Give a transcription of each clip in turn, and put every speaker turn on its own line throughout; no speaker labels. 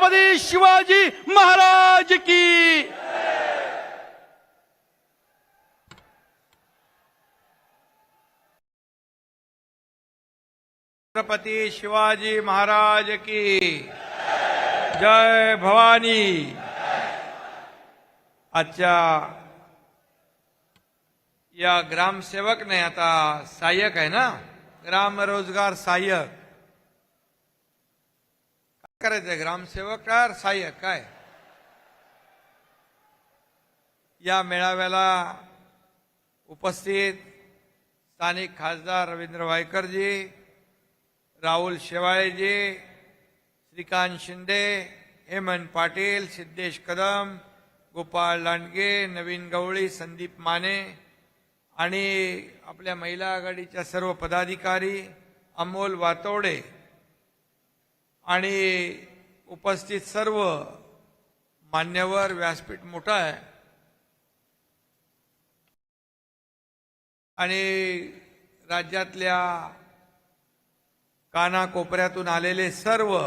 छत्रपती शिवाजी महाराज की। छत्रपति शिवाजी महाराज की। जय भवानी। अच्छा या ग्राम सेवक नाही आता, सहायक है ना? ग्राम रोज़गार सहाय्यक करायचं ग्रामसेवक का सहाय्यक काय या मेळाव्याला उपस्थित स्थानिक खासदार रवींद्र वायकरजी राहुल शेवाळेजी श्रीकांत शिंदे हेमंत पाटील सिद्धेश कदम गोपाळ लांडगे नवीन गवळी संदीप माने आणि आपल्या महिला आघाडीच्या सर्व पदाधिकारी अमोल वातोडे आणि उपस्थित सर्व मान्यवर व्यासपीठ मोठं आहे. आणि राज्यातल्या कानाकोपऱ्यातून आलेले सर्व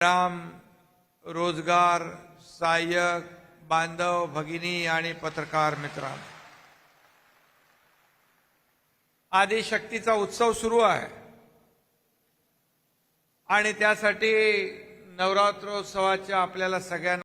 ग्राम रोजगार सहाय्यक बांधव भगिनी आणि पत्रकार मित्रांनो. आदिशक्तीचा उत्सव सुरू आहे. आणि त्यासाठी नवरात्रोत्सवाच्या आपल्याला सगळ्यांना